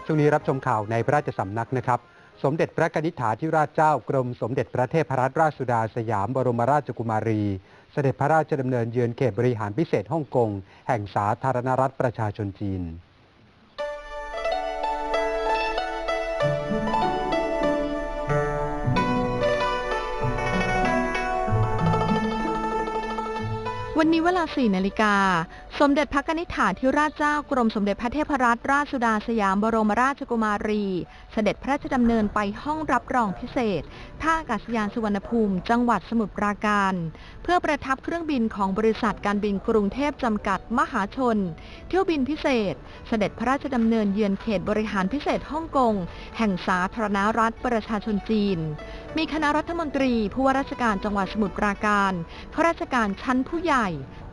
ครับช่วงนี้รับชมข่าวในพระราชสำนักนะครับ สมเด็จพระกนิษฐาธิราชเจ้ากรมสมเด็จพระเทพรัตนราชสุดาสยามบรมราชกุมารี เสด็จพระราชดำเนินเยือนเขตบริหารพิเศษฮ่องกง แห่งสาธารณรัฐประชาชนจีนวันนี้เวลา 4 นาฬิกาสมเด็จพระนิษฐาธิราชเจ้ากรมสมเด็จพระเทพรัตนราชสุดาสยามบรมราชกุมารี เสด็จพระราชดำเนินไปห้องรับรองพิเศษ ท่าอากาศยานสุวรรณภูมิ จังหวัดสมุทรปราการ เพื่อประทับเครื่องบินของบริษัทการบินกรุงเทพจำกัดมหาชน เที่ยวบินพิเศษ เสด็จพระราชดำเนินเยือนเขตบริหารพิเศษฮ่องกง แห่งสาธารณรัฐประชาชนจีน มีคณะรัฐมนตรีผู้ว่าราชการจังหวัดสมุทรปราการข้าราชการชั้นผู้ใหญ่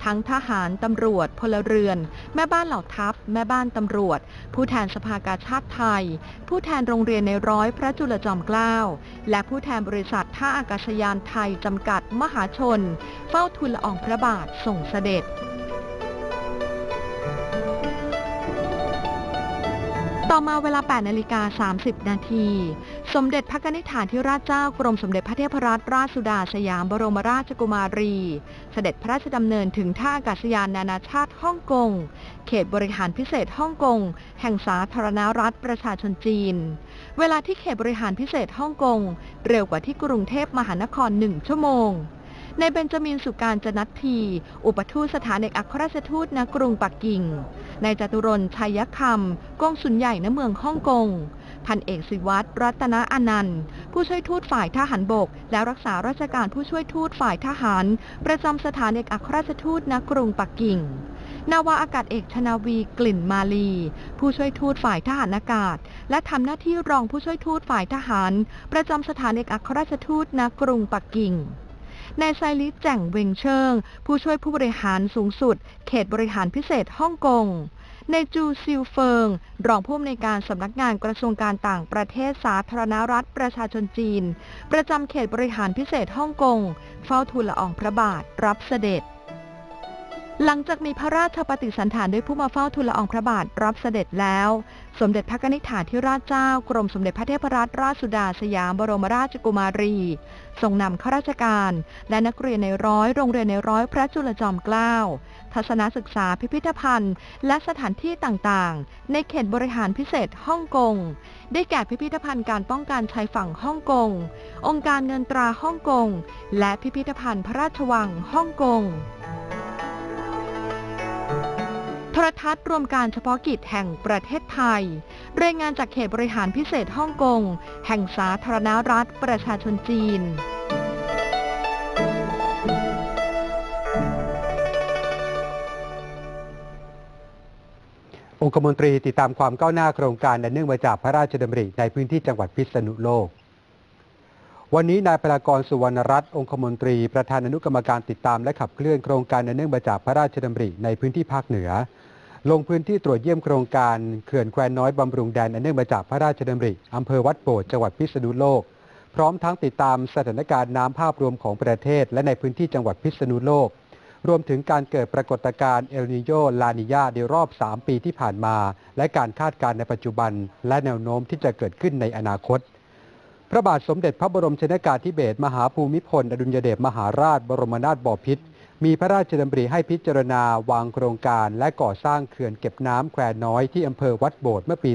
ทั้งทหาร ตำรวจ พลเรือน แม่บ้านเหล่าทัพ แม่บ้านตำรวจ ผู้แทนสภากาชาติไทย ผู้แทนโรงเรียนในร้อยพระจุลจอมเกล้า และผู้แทนบริษัทท่าอากาศยานไทยจำกัดมหาชน เฝ้าทูลละอองพระบาทส่งเสด็จต่อมาเวลา 8 นาฬิกา 30 นาที สมเด็จพระนิษฐาธิราชเจ้ากรมสมเด็จพระเทพรัตนราชสุดาสยามบรมราชกุมารี เสด็จพระราชดำเนินถึงท่าอากาศยานนานาชาติฮ่องกง เขตบริหารพิเศษฮ่องกง แห่งสาธารณรัฐประชาชนจีน เวลาที่เขตบริหารพิเศษฮ่องกง เร็วกว่าที่กรุงเทพมหานครหนึ่งชั่วโมงในเบนจามินสุการจนัทที อุปทูตสถานเอกอัครราชทูตณกรุงปักกิ่งในจตุรนชัยคำกองสุนใหญ่ณเมืองฮ่องกง พันเอกศิวัตรรัตนอนันต์ ผู้ช่วยทูตฝ่ายทหารบก และรักษาราชการผู้ช่วยทูตฝ่ายทหาร ประจำสถานเอกอัครราชทูตณกรุงปักกิ่งนาวาอากาศเอกชนาวีกลิ่นมาลี ผู้ช่วยทูตฝ่ายทหารอากาศ และทำหน้าที่รองผู้ช่วยทูตฝ่ายทหาร ประจำสถานเอกอัครราชทูตณกรุงปักกิ่งนายไซลิแจ่งเวงเชิง ผู้ช่วยผู้บริหารสูงสุด เขตบริหารพิเศษฮ่องกง ในจูซิลเฟิง รองผู้อำนวยการสำนักงานกระทรวงการต่างประเทศสาธารณรัฐประชาชนจีน ประจำเขตบริหารพิเศษฮ่องกง เฝ้าทูลละอองพระบาทรับเสด็จ หลังจากมีพระราชปฏิสันถานด้วยผู้มาเฝ้าทูลละอองพระบาทรับเสด็จแล้ว สมเด็จพระนิษฐาธิราชเจ้ากรมสมเด็จพระเทพรัตนราชสุดาสยามบรมราชกุมารี ทรงนำข้าราชการ และนักเรียนในร้อยโรงเรียนในร้อยพระจุลจอมเกล้าทัศนศึกษาพิพิธภัณฑ์ และสถานที่ต่างๆ ในเขตบริหารพิเศษฮ่องกง ได้แก่พิพิธภัณฑ์การป้องกันชายฝั่งฮ่องกง องค์การเงินตราฮ่องกง และพิพิธภัณฑ์พระราชวังฮ่องกง ทรทัศน์รวมการเฉพาะกิจแห่งประเทศไทย รายงานจากเขตบริหารพิเศษฮ่องกง แห่งสาธารณรัฐประชาชนจีนองคมนตรีติดตามความก้าวหน้าโครงการอันเนื่องมาจากพระราชดำริในพื้นที่จังหวัดพิษณุโลก วันนี้นายปรากรสุวรรณรัตน์องคมนตรีประธานอนุกรรมการติดตามและขับเคลื่อนโครงการอันเนื่องมาจากพระราชดำริในพื้นที่ภาคเหนือ ลงพื้นที่ตรวจเยี่ยมโครงการเขื่อนแควน้อยบำรุงแดนอันเนื่องมาจากพระราชดำริอำเภอวัดโบดจังหวัดพิษณุโลก พร้อมทั้งติดตามสถานการณ์น้ำภาพรวมของประเทศ และในพื้นที่จังหวัดพิษณุโลก รวมถึงการเกิดปรากฏการณ์เอลนิโยลานิยาในรอบ 3 ปีที่ผ่านมา และการคาดการณ์ในปัจจุบัน และแนวโน้มที่จะเกิดขึ้นในอนาคตพระบาทสมเด็จพระบรมชนกาธิเบศรมหาภูมิพล อดุลยเดชมหาราช บรมนาถบพิตร มีพระราชดำริให้พิจารณาวางโครงการและก่อสร้างเขื่อนเก็บน้ำแควน้อยที่อำเภอวัดโบดเมื่อปี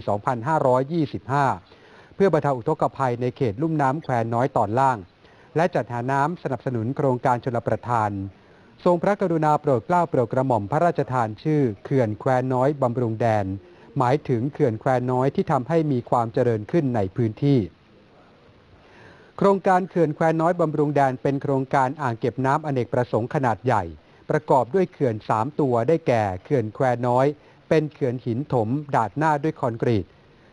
2525 เพื่อบรรเทาอุทกภัยในเขตลุ่มน้ำแควน้อยตอนล่าง และจัดหาน้ำสนับสนุนโครงการชลประทาน ทรงพระกรุณาโปรดเกล้าโปรดกระหม่อมพระราชทานชื่อเขื่อนแควน้อยบำรุงแดน หมายถึงเขื่อนแควน้อยที่ทำให้มีความเจริญขึ้นในพื้นที่ โครงการเขื่อนแควน้อยบำรุงแดนเป็นโครงการอ่างเก็บน้ำอเนกประสงค์ขนาดใหญ่ ประกอบด้วยเขื่อน 3 ตัวได้แก่เขื่อนแควน้อย เป็นเขื่อนหินถม ดาดหน้าด้วยคอนกรีต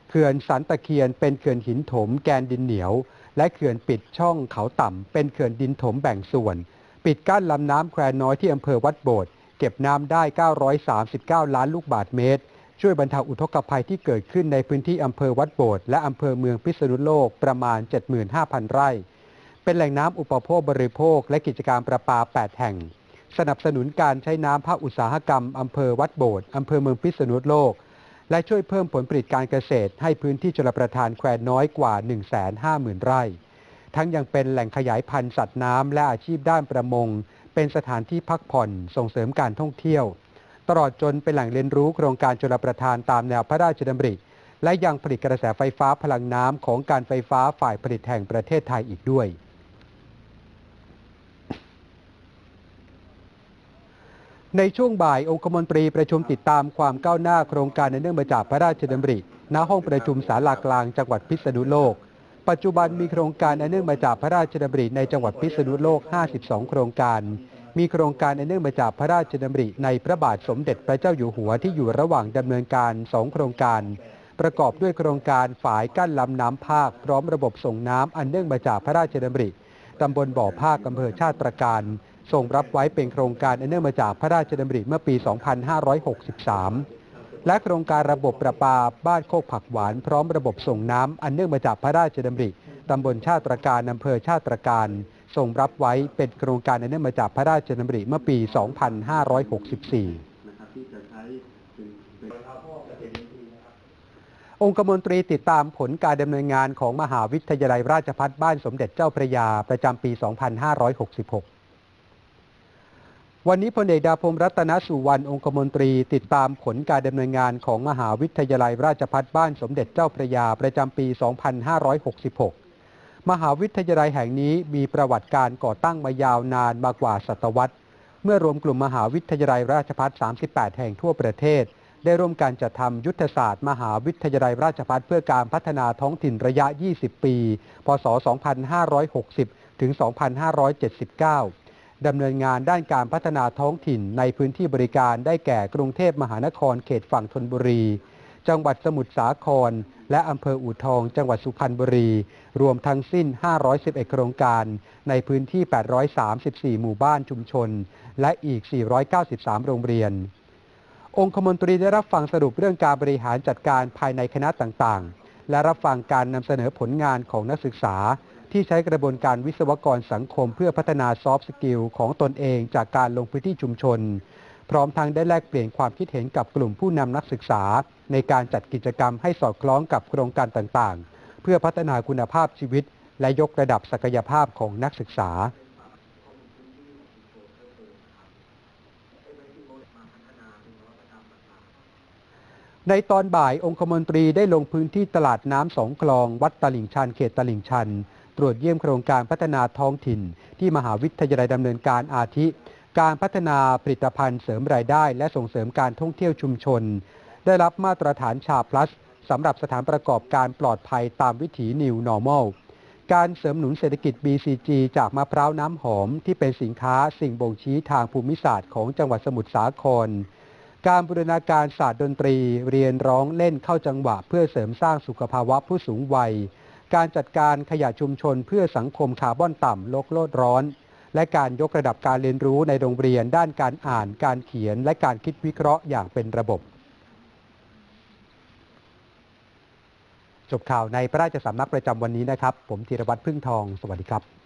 เขื่อนสันตะเคียนเป็นเขื่อนหินถมแกนดินเหนียว และเขื่อนปิดช่องเขาต่ำเป็นเขื่อนดินถมแบ่งส่วน ปิดกั้นลำน้ำแควน้อยที่อำเภอวัดโบดเก็บน้ำได้ 939 ล้านลูกบาศก์เมตร ช่วยบรรเทาอุทกภัยที่เกิดขึ้นในพื้นที่อำเภอวัดโบดและอำเภอเมืองพิษณุโลกประมาณ 75,000 ไร่ เป็นแหล่งน้ำอุปโภคบริโภค และกิจการประปา 8 แห่ง สนับสนุนการใช้น้ำภาคอุตสาหกรรมอำเภอวัดโบดอำเภอเมืองพิษณุโลก และช่วยเพิ่มผลผลิตการเกษตร ให้พื้นที่ชลประทานแควน้อยกว่า 150,000 ไร่ ทั้งยังเป็นแหล่งขยายพันธุ์สัตว์น้ำและอาชีพด้านประมง เป็นสถานที่พักผ่อนส่งเสริมการท่องเที่ยว ตลอดจนเป็นแหล่งเรียนรู้โครงการชลประทานตามแนวพระราชดำริ และยังผลิตกระแสไฟฟ้าพลังน้ำของการไฟฟ้าฝ่ายผลิตแห่งประเทศไทยอีกด้วย ในช่วงบ่ายองคมนตรีประชุมติดตามความก้าวหน้าโครงการในเนื่องมาจากพระราชดำริณห้องประชุมศาลากลางจังหวัดพิษณุโลก ปัจจุบันมีโครงการอันเนื่องมาจากพระราชดำริในจังหวัดพิษณุโลก 52 โครงการ มีโครงการอันเนื่องมาจากพระราชดำริในพระบาทสมเด็จพระเจ้าอยู่หัวที่อยู่ระหว่างดำเนินการ2โครงการ ประกอบด้วยโครงการฝายกั้นลำน้ำภาค พร้อมระบบส่งน้ำอันเนื่องมาจากพระราชดำริตำบลบ่อภาคอำเภอชาติตรการส่งรับไว้เป็นโครงการอันเนื่องมาจากพระราชดำริเมื่อปี 2563 และโครงการระบบประปาบ้านโคกผักหวาน พร้อมระบบส่งน้ำอันเนื่องมาจากพระราชดำริตำบลชาติตรการอำเภอชาติตรการ ส่งรับไว้เป็นโครงการอันเนื่องมาจากพระราชดำริเมื่อปี 2564องคมนตรีติดตามผลการดำเนินงานของมหาวิทยาลัยราชภัฏบ้านสมเด็จเจ้าพระยาประจำปี 2566 วันนี้พลเอกดาพงรัตนสุวรรณองคมนตรีติดตามผลการดำเนินงานของมหาวิทยาลัยราชภัฏบ้านสมเด็จเจ้าพระยาประจำปี 2566 มหาวิทยาลัยแห่งนี้มีประวัติการก่อตั้งมายาวนานมากว่าศตวรรษ เมื่อรวมกลุ่มมหาวิทยาลัยราชภัฏ38 แห่งทั่วประเทศ ได้ร่วมการจัดทำยุทธศาสตร์ มหาวิทยาลัยราชภัฏเพื่อการพัฒนาท้องถิ่นระยะ 20 ปี พศ 2560 ถึง 2579 ดำเนินงานด้านการพัฒนาท้องถิ่นในพื้นที่บริการได้แก่กรุงเทพมหานครเขตฝั่งธนบุรี จังหวัดสมุทรสาคร และอำเภออู่ทอง จังหวัดสุพรรณบุรี รวมทั้งสิ้น 511 โครงการ ในพื้นที่ 834 หมู่บ้านชุมชน และอีก 493 โรงเรียน องคมนตรีได้รับฟังสรุปเรื่องการบริหารจัดการภายในคณะต่างๆ และรับฟังการนำเสนอผลงานของนักศึกษาที่ใช้กระบวนการวิศวกรสังคมเพื่อพัฒนาซอฟต์สกิลของตนเองจากการลงพื้นที่ชุมชน พร้อมทั้งได้แลกเปลี่ยนความคิดเห็นกับกลุ่มผู้นำนักศึกษา ในการจัดกิจกรรมให้สอดคล้องกับโครงการต่างๆ เพื่อพัฒนาคุณภาพชีวิต และยกระดับศักยภาพของนักศึกษาในตอนบ่ายองคมนตรีได้ลงพื้นที่ตลาดน้ำสองคลอง วัดตลิ่งชันเขตตลิ่งชัน ตรวจเยี่ยมโครงการพัฒนาท้องถิ่น ที่มหาวิทยาลัยดำเนินการอาทิ การพัฒนาผลิตภัณฑ์เสริมรายได้ และส่งเสริมการท่องเที่ยวชุมชน ได้รับมาตรฐานชาพลัสสำหรับสถานประกอบการปลอดภัยตามวิถี New Normal การเสริมหนุนเศรษฐกิจ BCG จากมะพร้าวน้ำหอม ที่เป็นสินค้าสิ่งบ่งชี้ทางภูมิศาสตร์ของจังหวัดสมุทรสาคร การบูรณาการศาสตร์ดนตรี เรียนร้องเล่นเข้าจังหวะ เพื่อเสริมสร้างสุขภาวะผู้สูงวัย การจัดการขยะชุมชนเพื่อสังคมคาร์บอนต่ำโลกโลดร้อน และการยกระดับการเรียนรู้ในโรงเรียน ด้านการอ่าน การเขียน และการคิดวิเคราะห์อย่างเป็นระบบ จบข่าวในพระราชสำนักประจำวันนี้นะครับ ผมธีรวัตรพึ่งทอง สวัสดีครับ